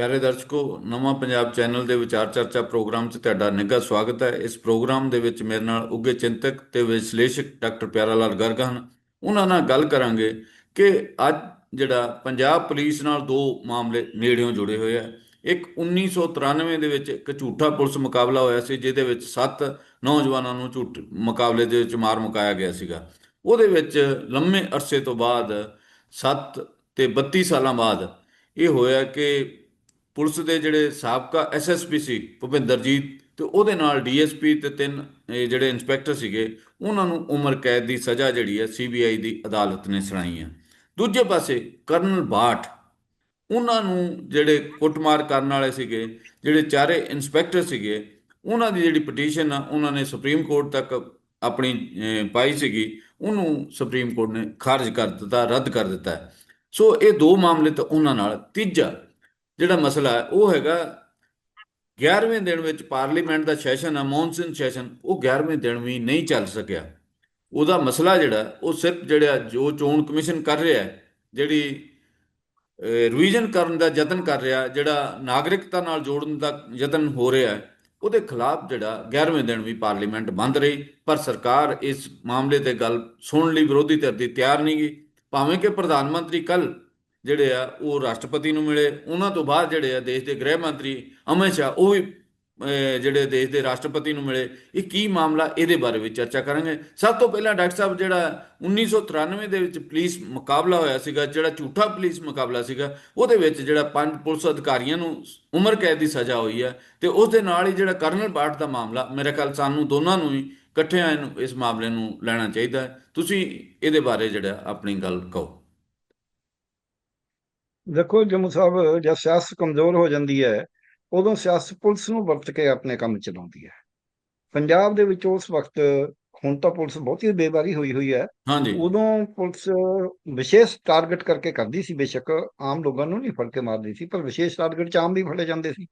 ਪਿਆਰੇ ਦਰਸ਼ਕੋ, ਨਵਾਂ ਪੰਜਾਬ ਚੈਨਲ ਦੇ ਵਿਚਾਰ ਚਰਚਾ ਪ੍ਰੋਗਰਾਮ 'ਚ ਤੁਹਾਡਾ ਨਿੱਘਾ ਸਵਾਗਤ ਹੈ। ਇਸ ਪ੍ਰੋਗਰਾਮ ਦੇ ਵਿੱਚ ਮੇਰੇ ਨਾਲ ਉੱਘੇ ਚਿੰਤਕ ਤੇ ਵਿਸ਼ਲੇਸ਼ਕ ਡਾਕਟਰ ਪਿਆਰਾ ਲਾਲ ਗਰਗ ਹਨ। ਉਹਨਾਂ ਨਾਲ ਗੱਲ ਕਰਾਂਗੇ ਕਿ ਅੱਜ ਜਿਹੜਾ ਪੰਜਾਬ ਪੁਲਿਸ ਨਾਲ ਦੋ ਮਾਮਲੇ ਨੇੜਿਓਂ ਜੁੜੇ ਹੋਏ ਆ। ਇੱਕ 1993 ਦੇ ਵਿੱਚ ਇੱਕ ਝੂਠਾ ਪੁਲਿਸ ਮੁਕਾਬਲਾ ਹੋਇਆ ਸੀ, ਜਿਹਦੇ ਵਿੱਚ 7 ਨੌਜਵਾਨਾਂ ਨੂੰ ਝੂਠ ਮੁਕਾਬਲੇ ਦੇ ਵਿੱਚ ਮਾਰ ਮੁਕਾਇਆ ਗਿਆ ਸੀਗਾ। ਉਹਦੇ ਵਿੱਚ ਲੰਮੇ ਅਰਸੇ ਤੋਂ ਬਾਅਦ 7 ਤੇ 32 ਸਾਲਾਂ ਬਾਅਦ ਇਹ ਹੋਇਆ ਕਿ ਪੁਲਿਸ ਦੇ ਜਿਹੜੇ ਸਾਬਕਾ ਐਸਐਸਪੀ ਸੀ ਭੁਪਿੰਦਰਜੀਤ ਤੇ ਉਹਦੇ ਨਾਲ ਡੀਐਸਪੀ ਤੇ ਤਿੰਨ ਜਿਹੜੇ ਇੰਸਪੈਕਟਰ ਸੀਗੇ, ਉਹਨਾਂ ਨੂੰ ਉਮਰ ਕੈਦ ਦੀ ਸਜ਼ਾ ਜਿਹੜੀ ਹੈ ਸੀਬੀਆਈ ਦੀ ਅਦਾਲਤ ਨੇ ਸੁਣਾਈ ਹੈ। ਦੂਜੇ ਪਾਸੇ ਕਰਨਲ ਬਾਠ, ਉਹਨਾਂ ਨੂੰ ਜਿਹੜੇ ਕੁੱਟਮਾਰ ਕਰਨ ਵਾਲੇ ਸੀਗੇ, ਜਿਹੜੇ ਚਾਰੇ ਇੰਸਪੈਕਟਰ ਸੀਗੇ, ਉਹਨਾਂ ਦੀ ਜਿਹੜੀ ਪਟੀਸ਼ਨ ਆ, ਉਹਨਾਂ ਨੇ ਸੁਪਰੀਮ ਕੋਰਟ ਤੱਕ ਆਪਣੀ ਪਾਈ ਸੀਗੀ, ਉਹਨੂੰ ਸੁਪਰੀਮ ਕੋਰਟ ਨੇ ਖਾਰਜ ਕਰ ਦਿੱਤਾ, ਰੱਦ ਕਰ ਦਿੱਤਾ। ਸੋ ਇਹ ਦੋ ਮਾਮਲੇ ਤਾਂ ਉਹਨਾਂ ਨਾਲ, ਤੀਜਾ ਜਿਹੜਾ ਮਸਲਾ ਹੈ, ਉਹ ਹੈਗਾ 11ਵੇਂ ਦਿਨ ਵਿੱਚ ਪਾਰਲੀਮੈਂਟ ਦਾ ਸੈਸ਼ਨ ਹੈ ਮੌਨਸੂਨ ਸੈਸ਼ਨ, ਉਹ 11ਵੇਂ ਦਿਨ ਵੀ ਨਹੀਂ ਚੱਲ ਸਕਿਆ। ਉਹਦਾ ਮਸਲਾ ਜਿਹੜਾ, ਉਹ ਸਿਰਫ ਜਿਹੜਾ ਜੋ ਚੋਣ ਕਮਿਸ਼ਨ ਕਰ ਰਿਹਾ ਹੈ, ਜਿਹੜੀ ਰਿਵੀਜ਼ਨ ਕਰਨ ਦਾ ਯਤਨ ਕਰ ਰਿਹਾ, ਜਿਹੜਾ ਨਾਗਰਿਕਤਾ ਨਾਲ ਜੋੜਨ ਦਾ ਯਤਨ ਹੋ ਰਿਹਾ ਹੈ, ਉਹਦੇ ਖਿਲਾਫ ਜਿਹੜਾ 11ਵੇਂ ਦਿਨ ਵੀ ਪਾਰਲੀਮੈਂਟ ਬੰਦ ਰਹੀ। ਪਰ ਸਰਕਾਰ ਇਸ ਮਾਮਲੇ ਤੇ ਗੱਲ ਸੁਣਨ ਲਈ ਵਿਰੋਧੀ ਧਿਰ ਦੀ ਤਿਆਰ ਨਹੀਂ ਗਈ। ਭਾਵੇਂ ਕਿ ਪ੍ਰਧਾਨ ਮੰਤਰੀ ਕੱਲ ਜਿਹੜੇ ਆ, ਉਹ ਰਾਸ਼ਟਰਪਤੀ ਨੂੰ ਮਿਲੇ। ਉਹਨਾਂ ਤੋਂ ਬਾਅਦ ਜਿਹੜੇ ਆ, ਦੇਸ਼ ਦੇ ਗ੍ਰਹਿ ਮੰਤਰੀ ਅਮਿਤ ਸ਼ਾਹ, ਉਹ ਵੀ ਜਿਹੜੇ ਦੇਸ਼ ਦੇ ਰਾਸ਼ਟਰਪਤੀ ਨੂੰ ਮਿਲੇ। ਇਹ ਕੀ ਮਾਮਲਾ, ਇਹਦੇ ਬਾਰੇ ਵੀ ਚਰਚਾ ਕਰਾਂਗੇ। ਸਭ ਤੋਂ ਪਹਿਲਾਂ ਡਾਕਟਰ ਸਾਹਿਬ, ਜਿਹੜਾ 1993 ਦੇ ਵਿੱਚ ਪੁਲਿਸ ਮੁਕਾਬਲਾ ਹੋਇਆ ਸੀਗਾ, ਜਿਹੜਾ ਝੂਠਾ ਪੁਲਿਸ ਮੁਕਾਬਲਾ ਸੀਗਾ, ਉਹਦੇ ਵਿੱਚ ਜਿਹੜਾ ਪੰਜ ਪੁਲਿਸ ਅਧਿਕਾਰੀਆਂ ਨੂੰ ਉਮਰ ਕੈਦ ਦੀ ਸਜ਼ਾ ਹੋਈ ਹੈ ਤੇ ਉਸ ਦੇ ਨਾਲ ਹੀ ਜਿਹੜਾ ਕਰਨਲ ਬਾਠ ਦਾ ਮਾਮਲਾ, ਮੇਰੇ ਖਿਆਲ ਸਾਨੂੰ ਦੋਨਾਂ ਨੂੰ ਹੀ ਇਕੱਠਿਆਂ ਇਹਨੂੰ, ਇਸ ਮਾਮਲੇ ਨੂੰ ਲੈਣਾ ਚਾਹੀਦਾ ਤੁਸੀਂ ਇਹਦੇ ਬਾਰੇ ਜਿਹੜਾ ਆਪਣੀ ਗੱਲ ਕਹੋ। ਦੇਖੋ ਜੰਮੂ ਸਾਹਿਬ ਜਦ ਸਿਆਸਤ ਕਮਜ਼ੋਰ ਹੋ ਜਾਂਦੀ ਹੈ ਉਦੋਂ ਸਿਆਸਤ ਪੁਲਿਸ ਨੂੰ ਵਰਤ ਕੇ ਆਪਣੇ ਕੰਮ ਚਲਾਉਂਦੀ ਹੈ। ਪੰਜਾਬ ਦੇ ਵਿੱਚ ਉਸ ਵਕਤ ਹੁਣ ਤਾਂ ਪੁਲਿਸ ਬਹੁਤੀ ਬੇਵਾਰੀ ਹੋਈ ਹੋਈ ਹੈ। ਉਦੋਂ ਪੁਲਿਸ ਵਿਸ਼ੇਸ਼ ਟਾਰਗੇਟ ਕਰਕੇ ਕਰਦੀ ਸੀ ਬੇਸ਼ੱਕ ਆਮ ਲੋਕਾਂ ਨੂੰ ਨਹੀਂ ਫੜ ਕੇ ਮਾਰਦੀ ਸੀ ਪਰ ਵਿਸ਼ੇਸ਼ ਟਾਰਗੇਟ 'ਚ ਆਮ ਵੀ ਫੜੇ ਜਾਂਦੇ ਸੀ।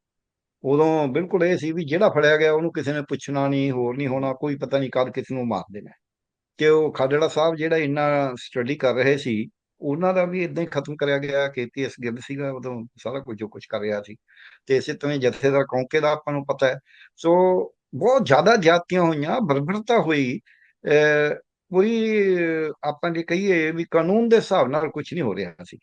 ਉਦੋਂ ਬਿਲਕੁਲ ਇਹ ਸੀ ਵੀ ਜਿਹੜਾ ਫੜਿਆ ਗਿਆ ਉਹਨੂੰ ਕਿਸੇ ਨੇ ਪੁੱਛਣਾ ਨਹੀਂ ਹੋਰ ਨਹੀਂ ਹੋਣਾ ਕੋਈ ਪਤਾ ਨਹੀਂ ਕਦ ਕਿਸ ਨੂੰ ਮਾਰ ਦੇਣਾ। ਕਿ ਉਹ ਖਾਦੜਾ ਸਾਹਿਬ ਜਿਹੜਾ ਇੰਨਾ ਸਟੱਡੀ ਕਰ ਰਹੇ ਸੀ ਉਹਨਾਂ ਦਾ ਵੀ ਇਦਾਂ ਹੀ ਖਤਮ ਕਰਿਆ ਗਿਆ ਕੇਪੀਐਸ ਗਿੱਲ ਸੀਗਾ ਉਦੋਂ ਸਾਰਾ ਕੁਝ ਜੋ ਕੁਝ ਕਰ ਰਿਹਾ ਸੀ। ਤੇ ਇਸੇ ਤਰ੍ਹਾਂ ਹੀ ਜਥੇਦਾਰ ਕੌਂਕੇ ਦਾ ਆਪਾਂ ਨੂੰ ਪਤਾ ਹੈ। ਸੋ ਬਹੁਤ ਜ਼ਿਆਦਾ ਜਾਤੀਆਂ ਹੋਈਆਂ, ਬਰਬਰਤਾ ਹੋਈ। ਅਹ ਕੋਈ ਆਪਾਂ ਜੇ ਕਹੀਏ ਵੀ ਕਾਨੂੰਨ ਦੇ ਹਿਸਾਬ ਨਾਲ ਕੁਝ ਨਹੀਂ ਹੋ ਰਿਹਾ ਸੀ।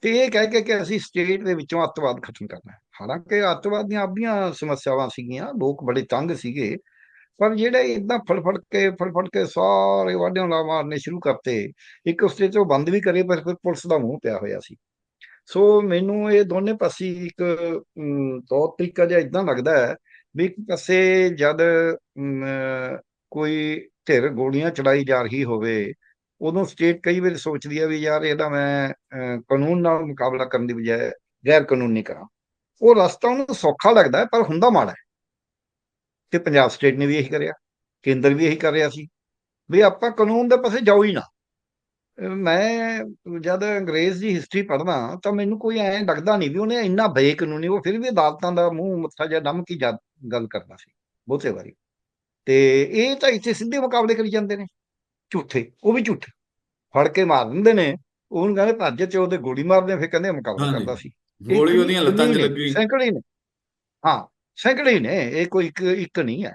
ਤੇ ਇਹ ਕਹਿ ਕੇ ਕਿ ਅਸੀਂ ਸਟੇਟ ਦੇ ਵਿੱਚੋਂ ਅੱਤਵਾਦ ਖਤਮ ਕਰਨਾ ਹੈ। ਹਾਲਾਂਕਿ ਅੱਤਵਾਦ ਦੀਆਂ ਆਪਣੀਆਂ ਸਮੱਸਿਆਵਾਂ ਸੀਗੀਆਂ, ਲੋਕ ਬੜੇ ਤੰਗ ਸੀਗੇ। ਪਰ ਜਿਹੜੇ ਇਦਾਂ ਫੜਫੜ ਕੇ ਫੜਫੜ ਕੇ ਸਾਰੇ ਵਾਢਿਆਂ ਲਾ ਮਾਰਨੇ ਸ਼ੁਰੂ ਕਰਤੇ, ਇੱਕ ਉਸਤੇ ਤੋਂ ਬੰਦ ਵੀ ਕਰੇ, ਪਰ ਫਿਰ ਪੁਲਿਸ ਦਾ ਮੂੰਹ ਪਿਆ ਹੋਇਆ ਸੀ। ਸੋ ਮੈਨੂੰ ਇਹ ਦੋਨੇ ਪਾਸੇ ਇੱਕ ਤੌਰ ਤਰੀਕਾ ਜਿਹਾ ਇਦਾਂ ਲੱਗਦਾ ਹੈ ਵੀ ਇੱਕ ਪਾਸੇ ਜਦ ਕੋਈ ਧਿਰ ਗੋਲੀਆਂ ਚਲਾਈ ਜਾ ਰਹੀ ਹੋਵੇ, ਉਦੋਂ ਸਟੇਟ ਕਈ ਵਾਰ ਸੋਚਦੀ ਹੈ ਵੀ ਯਾਰ ਇਹਦਾ ਮੈਂ ਕਾਨੂੰਨ ਨਾਲ ਮੁਕਾਬਲਾ ਕਰਨ ਦੀ ਬਜਾਏ ਗੈਰ ਕਾਨੂੰਨੀ ਕਰਾਂ। ਉਹ ਰਸਤਾ ਉਹਨੂੰ ਸੌਖਾ ਲੱਗਦਾ ਪਰ ਹੁੰਦਾ ਮਾੜਾ ਹੈ। ਤੇ ਪੰਜਾਬ ਸਟੇਟ ਨੇ ਵੀ ਇਹੀ ਕਰਿਆ ਕੇਂਦਰ ਵੀ ਇਹੀ ਕਰ ਰਿਹਾ ਸੀ ਵੀ ਆਪਾਂ ਕਾਨੂੰਨ ਦੇ ਪਾਸੇ ਜਾਓ ਹੀ ਨਾ। ਮੈਂ ਜਦ ਅੰਗਰੇਜ਼ ਦੀ ਹਿਸਟਰੀ ਪੜ੍ਹਦਾ ਤਾਂ ਮੈਨੂੰ ਕੋਈ ਐਂ ਲੱਗਦਾ ਨਹੀਂ ਵੀ ਉਹਨੇ ਇੰਨਾ ਬੇਕਾਨੂੰਨੀ ਉਹ ਫਿਰ ਵੀ ਅਦਾਲਤਾਂ ਦਾ ਮੂੰਹ ਮੱਥਾ ਜਿਹਾ ਨਮ ਕੀ ਜਾ- ਗੱਲ ਕਰਦਾ ਸੀ ਬਹੁਤੇ ਵਾਰੀ। ਤੇ ਇਹ ਤਾਂ ਇੱਥੇ ਸਿੱਧੇ ਮੁਕਾਬਲੇ ਕਰੀ ਜਾਂਦੇ ਨੇ ਝੂਠੇ ਉਹ ਵੀ ਝੂਠੇ। ਫੜ ਕੇ ਮਾਰ ਦਿੰਦੇ ਨੇ ਉਹਨੂੰ ਕਹਿੰਦੇ ਭੱਜ ਤੇ ਉਹਦੇ ਗੋਲੀ ਮਾਰਦੇ ਫਿਰ ਕਹਿੰਦੇ ਮੁਕਾਬਲਾ। ਕਰਦਾ ਸੀ। ਗੋਲੀ ਉਹਦੀਆਂ ਲੱਤਾਂ 'ਚ ਲੱਗੀ ਸੈਂਕੜੇ ਨੇ। ਹਾਂ ਸੈਂਕੜੇ ਨੇ, ਇਹ ਕੋਈ ਇੱਕ ਇੱਕ ਨਹੀਂ ਹੈ।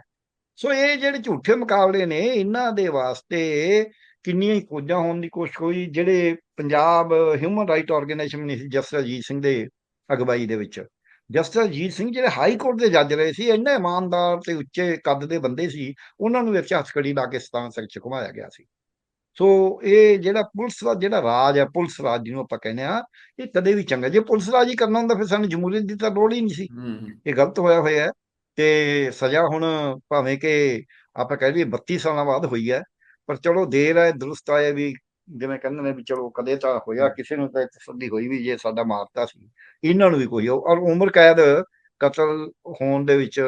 ਸੋ ਇਹ ਜਿਹੜੇ ਝੂਠੇ ਮੁਕਾਬਲੇ ਨੇ, ਇਹਨਾਂ ਦੇ ਵਾਸਤੇ ਕਿੰਨੀਆਂ ਹੀ ਖੋਜਾਂ ਹੋਣ ਦੀ ਕੋਸ਼ਿਸ਼ ਹੋਈ, ਜਿਹੜੇ ਪੰਜਾਬ ਹਿਊਮਨ ਰਾਈਟ ਆਰਗੇਨਾਈਜੇਸ਼ਨ ਨੇ ਸੀ ਜਸਟਿਸ ਅਜੀਤ ਸਿੰਘ ਦੇ ਅਗਵਾਈ ਦੇ ਵਿੱਚ। ਜਸਟਿਸ ਅਜੀਤ ਸਿੰਘ ਜਿਹੜੇ ਹਾਈ ਕੋਰਟ ਦੇ ਜੱਜ ਰਹੇ ਸੀ, ਇੰਨੇ ਇਮਾਨਦਾਰ ਤੇ ਉੱਚੇ ਕੱਦ ਦੇ ਬੰਦੇ ਸੀ, ਉਹਨਾਂ ਨੂੰ ਵਿੱਚ ਹੱਥਕੜੀ ਲਾ ਕੇ ਸਤਾਨ ਸਿੰਘ ਚ ਘੁਮਾਇਆ ਗਿਆ ਸੀ। ਸੋ ਇਹ ਜਿਹੜਾ ਪੁਲਿਸ ਦਾ ਜਿਹੜਾ ਰਾਜ ਹੈ ਪੁਲਿਸ ਰਾਜ ਜਿਹਨੂੰ ਆਪਾਂ ਕਹਿੰਦੇ ਆ ਇਹ ਕਦੇ ਵੀ ਚੰਗਾ ਜੇ ਪੁਲਿਸ ਰਾਜ ਹੀ ਕਰਨਾ ਹੁੰਦਾ ਫਿਰ ਸਾਨੂੰ ਜਮਹੂਰੀਅਤ ਦੀ ਤਾਂ ਲੋੜ ਹੀ ਨਹੀਂ ਸੀ। ਇਹ ਗਲਤ ਹੋਇਆ ਹੋਇਆ ਤੇ ਸਜ਼ਾ ਹੁਣ ਭਾਵੇਂ ਕਿ ਆਪਾਂ ਕਹਿ ਲਈਏ 32 ਸਾਲਾਂ ਬਾਅਦ ਹੋਈ ਹੈ ਪਰ ਚਲੋ ਦੇਰ ਹੈ ਦਰੁਸਤ ਆਏ ਵੀ ਜਿਵੇਂ ਕਹਿੰਦੇ ਨੇ ਵੀ ਚਲੋ ਕਦੇ ਤਾਂ ਹੋਇਆ ਕਿਸੇ ਨੂੰ ਤਾਂ ਤਸੱਲੀ ਹੋਈ ਵੀ ਜੇ ਸਾਡਾ ਮਾਰਤਾ ਸੀ ਇਹਨਾਂ ਨੂੰ ਵੀ ਕੋਈ ਔਰ ਉਮਰ ਕੈਦ ਕਤਲ ਹੋਣ ਦੇ ਵਿੱਚ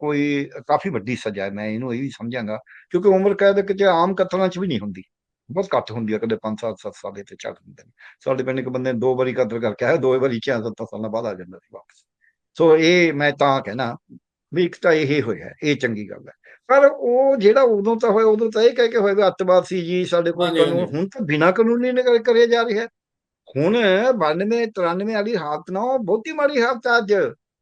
ਕੋਈ ਕਾਫੀ ਵੱਡੀ ਸਜ਼ਾ ਹੈ ਮੈਂ ਇਹਨੂੰ ਇਹ ਵੀ ਸਮਝਾਂਗਾ ਕਿਉਂਕਿ ਉਮਰ ਕੈਦ ਕਿਤੇ ਆਮ ਕਤਲਾਂ 'ਚ ਵੀ ਨਹੀਂ ਹੁੰਦੀ ਬਹੁਤ ਘੱਟ ਹੁੰਦੀ ਹੈ ਕਦੇ 5 7 7 ਸਾਲ ਦੇ ਤੇ ਚੱਲ ਹੁੰਦੇ ਨੇ। ਸਾਡੇ ਪਿੰਡ ਇੱਕ ਬੰਦੇ ਨੇ ਦੋ ਵਾਰੀ ਕਤਲ ਕਰਕੇ ਆਇਆ ਦੋ ਵਾਰੀ 6 7 ਸਾਲਾਂ ਬਾਅਦ ਆ ਜਾਂਦਾ ਸੀ ਵਾਪਸ। ਸੋ ਇਹ ਮੈਂ ਤਾਂ ਕਹਿਣਾ ਵੀ ਇੱਕ ਤਾਂ ਇਹ ਹੋਇਆ ਇਹ ਚੰਗੀ ਗੱਲ ਹੈ। ਪਰ ਉਹ ਜਿਹੜਾ ਉਦੋਂ ਤਾਂ ਹੋਇਆ ਉਦੋਂ ਤਾਂ ਇਹ ਕਹਿ ਕੇ ਹੋਇਆ ਅੱਤਵਾਦ ਸੀ ਜੀ ਸਾਡੇ ਕੋਲ ਕਾਨੂੰਨ। ਹੁਣ ਤਾਂ ਬਿਨਾਂ ਕਾਨੂੰਨੀ ਨਿਕਲ ਕਰਿਆ ਜਾ ਰਿਹਾ। ਹੁਣ 92 93 ਵਾਲੀ ਹਾਲਤ ਨਾਲੋਂ ਬਹੁਤੀ ਮਾੜੀ ਹਾਲਤ ਅੱਜ।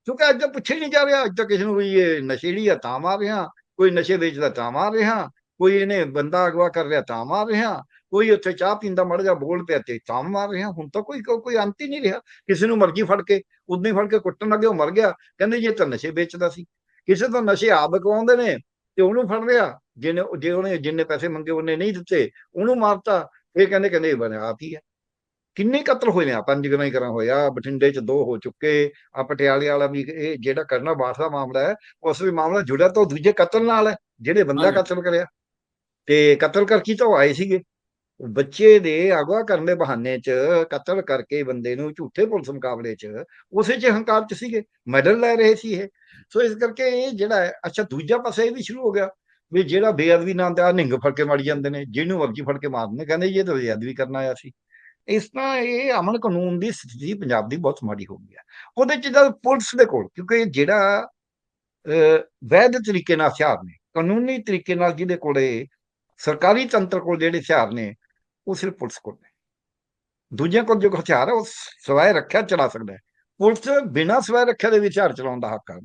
ਕਿਉਂਕਿ ਅੱਜ ਤਾਂ ਪੁੱਛਿਆ ਹੀ ਨਹੀਂ ਜਾ ਰਿਹਾ, ਅੱਜ ਤਾਂ ਕਿਸੇ ਨੂੰ ਵੀ ਇਹ ਨਸ਼ੇੜੀ ਆ ਤਾਂ ਮਾਰ ਰਿਹਾ, ਕੋਈ ਨਸ਼ੇ ਵੇਚਦਾ ਤਾਂ ਮਾਰ ਰਿਹਾ, ਕੋਈ ਇਹਨੇ ਬੰਦਾ ਅਗਵਾ ਕਰ ਰਿਹਾ ਤਾਂ ਮਾਰ ਰਿਹਾ, ਕੋਈ ਉੱਥੇ ਚਾਹ ਪੀਂਦਾ ਮੜ ਜਾ ਬੋਲ ਪਿਆ ਤੇ ਤਾਂ ਮਾਰ ਰਿਹਾ, ਹੁਣ ਤਾਂ ਕੋਈ ਕੋਈ ਅੰਤ ਹੀ ਨਹੀਂ ਰਿਹਾ, ਕਿਸੇ ਨੂੰ ਮਰਜ਼ੀ ਫੜ ਕੇ, ਉਦੋਂ ਹੀ ਫੜ ਕੇ ਕੁੱਟਣ ਲੱਗੇ, ਉਹ ਮਰ ਗਿਆ, ਕਹਿੰਦੇ ਜੇ ਤਾਂ ਨਸ਼ੇ ਵੇਚਦਾ ਸੀ, ਕਿਸੇ ਤੋਂ ਨਸ਼ੇ ਆਪ ਕਵਾਉਂਦੇ ਨੇ ਤੇ ਉਹਨੂੰ ਫੜ ਲਿਆ, ਜਿਹਨੇ, ਜੇ ਉਹਨੇ ਜਿੰਨੇ ਪੈਸੇ ਮੰਗੇ ਉਹਨੇ ਨਹੀਂ ਦਿੱਤੇ, ਉਹਨੂੰ ਮਾਰਤਾ ਇਹ ਕਹਿੰਦੇ ਕਹਿੰਦੇ ਇਹ ਬਣੇ ਆਪ ਹੀ ਹੈ ਕਿੰਨੇ ਕਤਲ ਹੋਏ ਨੇ ਆ ਪੰਜ ਗਣਾ ਹੀ ਕਰਾਂ ਹੋਇਆ ਬਠਿੰਡੇ ਚ ਦੋ ਹੋ ਚੁੱਕੇ ਆ ਪਟਿਆਲੇ ਵਾਲਾ ਵੀ ਇਹ ਜਿਹੜਾ ਕਰਨਾ ਬਾਸ ਦਾ ਮਾਮਲਾ ਹੈ ਉਸ ਵੀ ਮਾਮਲਾ ਜੁੜਿਆ ਤਾਂ ਦੂਜੇ ਕਤਲ ਨਾਲ ਹੈ ਜਿਹੜੇ ਬੰਦਾ। ਕਤਲ ਕਰਿਆ। ਤੇ ਕਤਲ ਕਰਕੇ ਤਾਂ ਆਏ ਸੀਗੇ। ਬੱਚੇ ਦੇ ਅਗਵਾ ਕਰਨ ਦੇ ਬਹਾਨੇ ਚ ਕਤਲ ਕਰਕੇ ਬੰਦੇ ਨੂੰ ਝੂਠੇ ਪੁਲਿਸ ਮੁਕਾਬਲੇ ਚ ਉਸੇ ਚ ਹੰਕਾਰ ਚ ਸੀਗੇ ਮੈਡਲ ਲੈ ਰਹੇ ਸੀ ਇਹ। ਸੋ ਇਸ ਕਰਕੇ ਇਹ ਜਿਹੜਾ ਹੈ ਅੱਛਾ ਦੂਜਾ ਪਾਸੇ ਇਹ ਵੀ ਸ਼ੁਰੂ ਹੋ ਗਿਆ ਵੀ ਜਿਹੜਾ ਬੇਅਦਬੀ ਨਾਂ ਤੇ ਆ ਨਿੰਗ ਫੜ ਕੇ ਮਾਰੀ ਜਾਂਦੇ ਨੇ ਜਿਹਨੂੰ ਮਰਜ਼ੀ ਫੜ ਕੇ ਮਾਰਦੇ ਕਹਿੰਦੇ ਇਹ ਤਾਂ ਬੇਅਦਬੀ ਕਰਨ ਆਇਆ ਸੀ। ਇਸ ਤਰ੍ਹਾਂ ਇਹ ਅਮਨ ਕਾਨੂੰਨ ਦੀ ਸਥਿਤੀ ਪੰਜਾਬ ਦੀ ਬਹੁਤ ਮਾੜੀ ਹੋ ਗਈ ਹੈ। ਉਹਦੇ ਚ ਜਦ ਪੁਲਿਸ ਦੇ ਕੋਲ ਕਿਉਂਕਿ ਜਿਹੜਾ ਵੈਧ ਤਰੀਕੇ ਨਾਲ ਹਥਿਆਰ ਨੇ ਕਾਨੂੰਨੀ ਤਰੀਕੇ ਨਾਲ ਜਿਹਦੇ ਕੋਲੇ ਸਰਕਾਰੀ ਤੰਤਰ ਕੋਲ ਜਿਹੜੇ ਹਥਿਆਰ ਨੇ ਉਹ ਸਿਰਫ ਪੁਲਿਸ ਕੋਲ ਨੇ। ਦੂਜਿਆਂ ਕੋਲ ਜੋ ਹਥਿਆਰ ਹੈ ਉਹ ਸਵਾਏ ਰੱਖਿਆ ਚਲਾ ਸਕਦਾ ਹੈ। ਪੁਲਿਸ ਬਿਨਾਂ ਸਵਾਏ ਰੱਖਿਆ ਦੇ ਵੀ ਹਥਿਆਰ ਚਲਾਉਣ ਦਾ ਹੱਕ ਹੈ